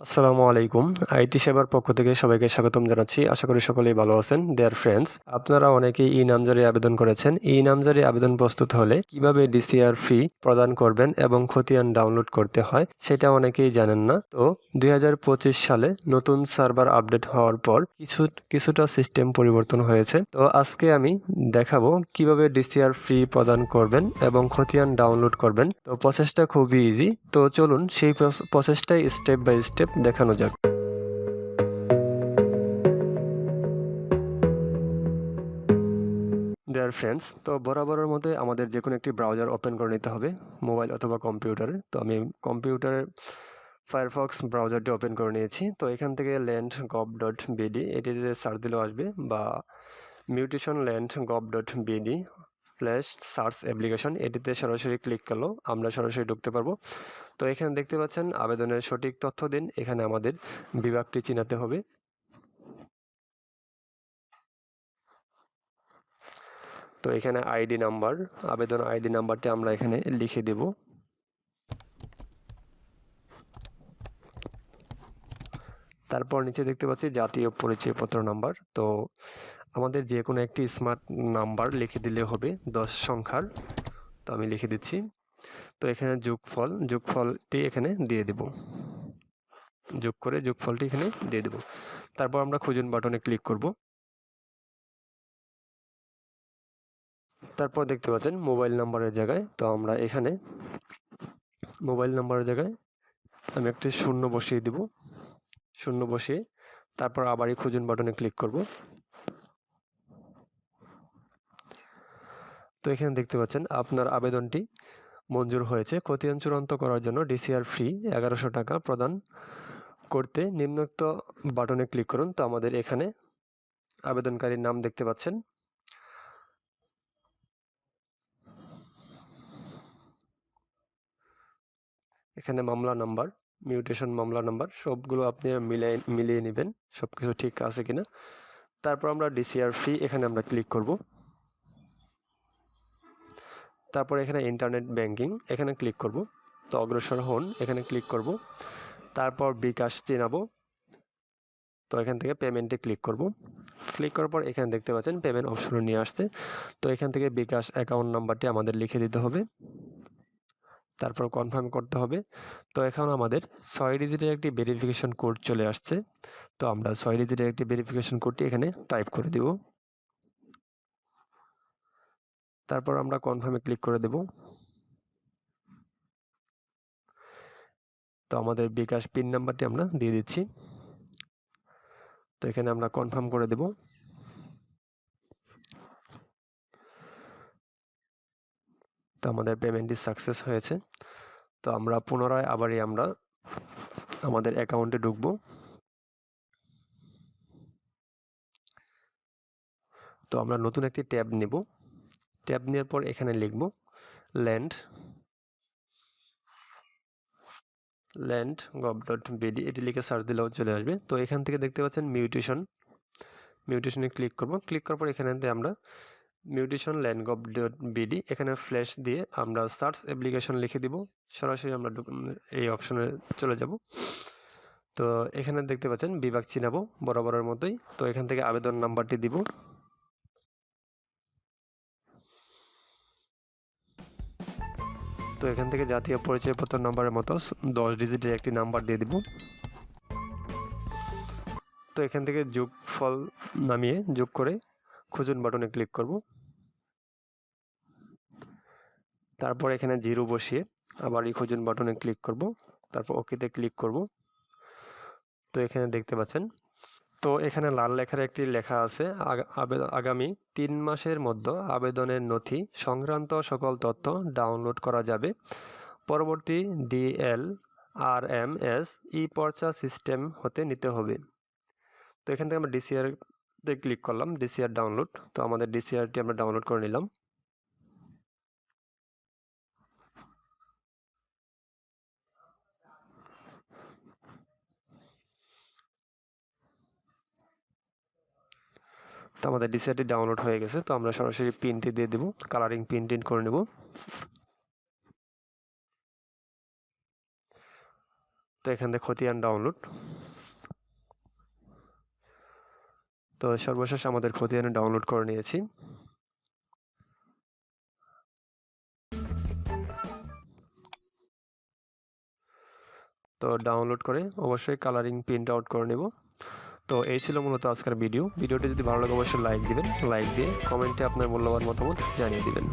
আসসালামু আলাইকুম। আইটি সেবার পক্ষ থেকে সবাইকে স্বাগতম জানাচ্ছি। আশা করি সকলেই ভালো আছেন। দেয়ার ফ্রেন্ডস আপনারা অনেকেই ই নামজারি আবেদন করেছেন। ই নামজারি আবেদন প্রস্তুত হলে কীভাবে ডিসিআর ফি প্রদান করবেন এবং খতিয়ান ডাউনলোড করতে হয় সেটা অনেকেই জানেন না। তো দুই হাজার পঁচিশ সালে নতুন সার্ভার আপডেট হওয়ার পর কিছু, কিছুটা সিস্টেম পরিবর্তন হয়েছে। তো আজকে আমি দেখাবো কীভাবে ডিসিআর ফি প্রদান করবেন এবং খতিয়ান ডাউনলোড করবেন। তো প্রসেসটা খুবই ইজি তো চলুন সেই প্রসেসটাই স্টেপ বাই স্টেপ দেখানো যাক। দেয়ার ফ্রেন্ডস তো বরাবরের মতোই আমাদের যে কোনো একটি ব্রাউজার ওপেন করে নিতে হবে মোবাইল অথবা কম্পিউটারে তো আমি কম্পিউটারের ফায়ারফক্স ব্রাউজারটি ওপেন করে নিয়েছি। তো এখান থেকে ল্যান্ড গভ ডট বিডি এটিতে সার্চ দিলেও আসবে বা mutation land gov dot BD flash search application এটিতে সরাসরি ক্লিক করলেও আমরা সরাসরি ঢুকতে পারব। তো এখানে দেখতে পাচ্ছেন, আবেদনের সঠিক তথ্য দিন, এখানে আমাদের বিভাগটি চিনাতে হবে। তো এখানে আইডি নাম্বার আবেদন আইডি নাম্বারটি আমরা এখানে লিখে দেব। তারপর নিচে দেখতে পাচ্ছি জাতীয় পরিচয়পত্র নাম্বার তো আমাদের যে কোনো একটি স্মার্ট নাম্বার লিখে দিলে হবে দশ সংখ্যার। তো আমি লিখে দিচ্ছি। তো এখানে যোগফল, যোগফলটি এখানে দিয়ে দেব। যোগ করে যোগফলটি এখানে দিয়ে দেব। তারপর আমরা খুঁজুন বাটনে ক্লিক করব। তারপর দেখতে পাচ্ছেন মোবাইল নাম্বারের জায়গায়। তো আমরা এখানে মোবাইল নাম্বারের জায়গায় আমি একটি শূন্য বসিয়ে দেব। শূন্য বসিয়ে তারপর আবারই খুঁজুন বাটনে ক্লিক করব। তো এখানে দেখতে পাচ্ছেন আপনার আবেদনটি মঞ্জুর হয়েছে। খতিয়ান চূড়ান্ত করার জন্য ডিসিআর ফি এগারোশো টাকা প্রদান করতে নিম্নোক্ত বাটনে ক্লিক করুন। তো আমাদের এখানে আবেদনকারীর নাম দেখতে পাচ্ছেন। এখানে মামলা নাম্বার, মিউটেশন মামলা নাম্বার, সবগুলো আপনি মিলিয়ে মিলিয়ে নেবেন। সব কিছু ঠিক আছে কিনা। তারপর আমরা ডিসিআর ফি এখানে আমরা ক্লিক করব। তারপর এখানে ইন্টারনেট ব্যাংকিং এখানে ক্লিক করব। তো অগ্রসর হন, এখানে ক্লিক করব। তারপর বিকাশ চেনাবো। তো এখান থেকে পেমেন্টে ক্লিক করব। ক্লিক করার পর এখানে দেখতে পাচ্ছেন পেমেন্ট অপশনে নিয়ে আসছে। তো এখান থেকে বিকাশ অ্যাকাউন্ট নাম্বারটি আমাদের লিখে দিতে হবে। তারপর কনফার্ম করতে হবে। তো এখন আমাদের ছয় ডিজিটের একটি ভেরিফিকেশন কোড চলে আসছে। তো আমরা ছয় ডিজিটের একটি ভেরিফিকেশন কোডটি এখানে টাইপ করে দেব। তারপর আমরা কনফার্মে ক্লিক করে দেব। তো আমাদের বিকাশ পিন নাম্বারটি আমরা দিয়ে দিচ্ছি। তো এখানে আমরা কনফার্ম করে দেব। তো আমাদের পেমেন্টটি সাকসেস হয়েছে। তো আমরা পুনরায় আবারই আমরা আমাদের অ্যাকাউন্টে ঢুকবো। তো আমরা নতুন একটি ট্যাব নেব। ট্যাব নেওয়ার পর এখানে লিখব land land gov dot BD এটি লিখে সার্চ দিলেও চলে আসবে। তো এখান থেকে দেখতে পাচ্ছেন মিউটেশন মিউটেশনে ক্লিক করব। ক্লিক করার পর এখানে আমরা mutation land gov dot BD এখানে ফ্ল্যাশ দিয়ে আমরা সার্চ অ্যাপ্লিকেশন লিখে দিব। সরাসরি আমরা এই অপশনে চলে যাব। তো এখানে দেখতে পাচ্ছেন বিভাগ চিনাবো বরাবরের মতোই। তো এখান থেকে আবেদন নাম্বারটি দিব। তো এখান থেকে জাতীয় পরিচয়পত্র নাম্বারের মতো দশ ডিজিটের একটি নাম্বার দিয়ে দিব। তো এখান থেকে যোগ ফল নামিয়ে যোগ করে খুঁজুন বাটনে ক্লিক করব। তারপর এখানে জিরো বসিয়ে আবার এই খুঁজুন বাটনে ক্লিক করব। তারপর ওকেতে ক্লিক করব। তো এখানে দেখতে পাচ্ছেন তো এখানে লাল লেখার একটি লেখা আছে আগামী তিন মাসের মধ্যে আবেদনের নথি সংক্রান্ত সকল তথ্য ডাউনলোড করা যাবে। পরবর্তী DL R M S E পর্চা system হতে নিতে হবে। তো এখান থেকে আমরা ডিসিআরতে ক্লিক করলাম, ডিসিআর ডাউনলোড। তো আমাদের ডিসিআরটি আমরা ডাউনলোড করে নিলাম। তো আমাদের ডিসিআরটি ডাউনলোড হয়ে গেছে, তো আমরা সরাসরি পিনটি দিয়ে দেবো কালারিং প্রিন্ট টিন করে নেব। তো এখান থেকে খতিয়ান ডাউনলোড তো সর্বশেষ আমাদের খতিয়ানে ডাউনলোড করে নিয়েছি। তো ডাউনলোড করে অবশ্যই কালারিং প্রিন্ট আউট করে নেব। তো এই ছিল মূলত আজকের ভিডিও। ভিডিওটি যদি ভালো লাগে, অবশ্যই লাইক দিবেন। লাইক দিয়ে কমেন্টে আপনার মূল্যবান মতামত জানিয়ে দিবেন।